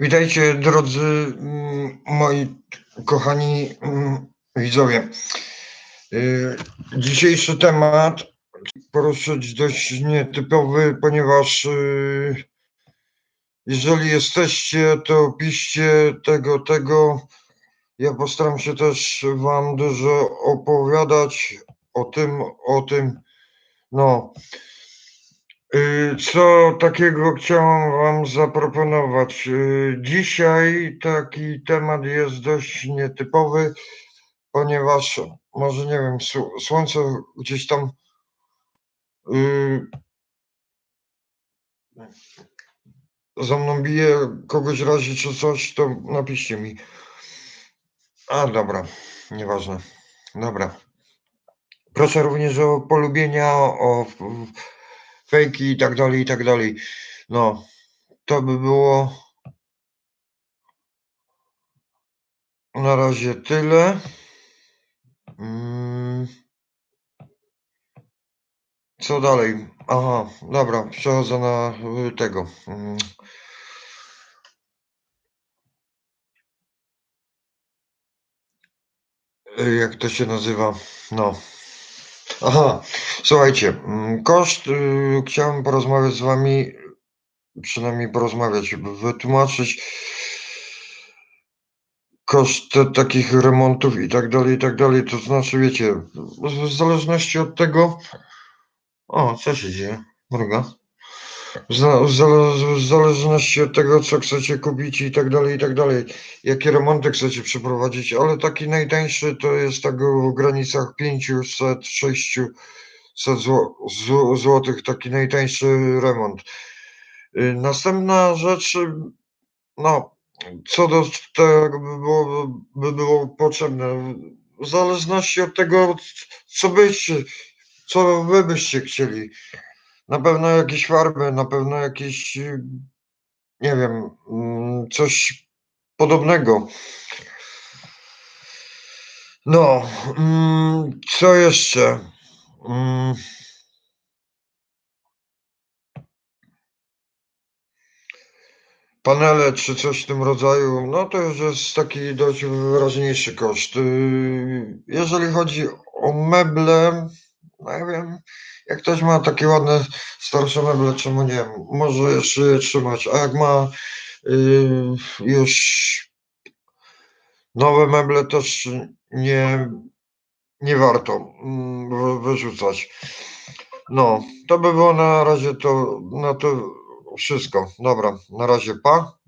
Witajcie drodzy mm, moi kochani mm, widzowie. Y, Dzisiejszy temat poruszyć dość nietypowy, ponieważ y, jeżeli jesteście, to piszcie tego, tego. Ja postaram się też Wam dużo opowiadać o tym, o tym. No. Y, Co takiego chciałam Wam zaproponować? Y, Dzisiaj taki temat jest dość nietypowy, ponieważ może nie wiem, sł- słońce gdzieś tam y, za mną bije, kogoś razi czy coś, to napiszcie mi. A dobra, nieważne. Dobra. Proszę również o polubienia, o fejki i tak dalej, i tak dalej. No, to by było na razie tyle. Mm. Co dalej? Aha, dobra, przechodzę na y, tego. mm. Y, Jak to się nazywa? No. Aha, słuchajcie, mm, koszt, y, chciałem porozmawiać z wami, przynajmniej porozmawiać, wytłumaczyć koszt takich remontów i tak dalej, i tak dalej. To znaczy, wiecie, w zależności od tego. O, co się dzieje? Mruga. W, za- w, zale- w zależności od tego, co chcecie kupić i tak dalej, i tak dalej, jakie remonty chcecie przeprowadzić, ale taki najtańszy to jest tak w granicach 500, 600 zł, zł, złotych, taki najtańszy remont. Y, Następna rzecz, no, co do tego by było, by było potrzebne, w zależności od tego, co byście, co wy byście chcieli. Na pewno jakieś farby, na pewno jakieś, nie wiem, mm, coś podobnego. No, mm, co jeszcze? Mm. Panele czy coś w tym rodzaju, no to już jest taki dość wyraźniejszy koszt. Y, Jeżeli chodzi o meble, no ja wiem, jak ktoś ma takie ładne, starsze meble, czemu nie, może jeszcze je trzymać, a jak ma y, już nowe meble, też nie, nie warto mm, wy- wyrzucać. No, to by było na razie to, na to wszystko. Dobra, na razie pa.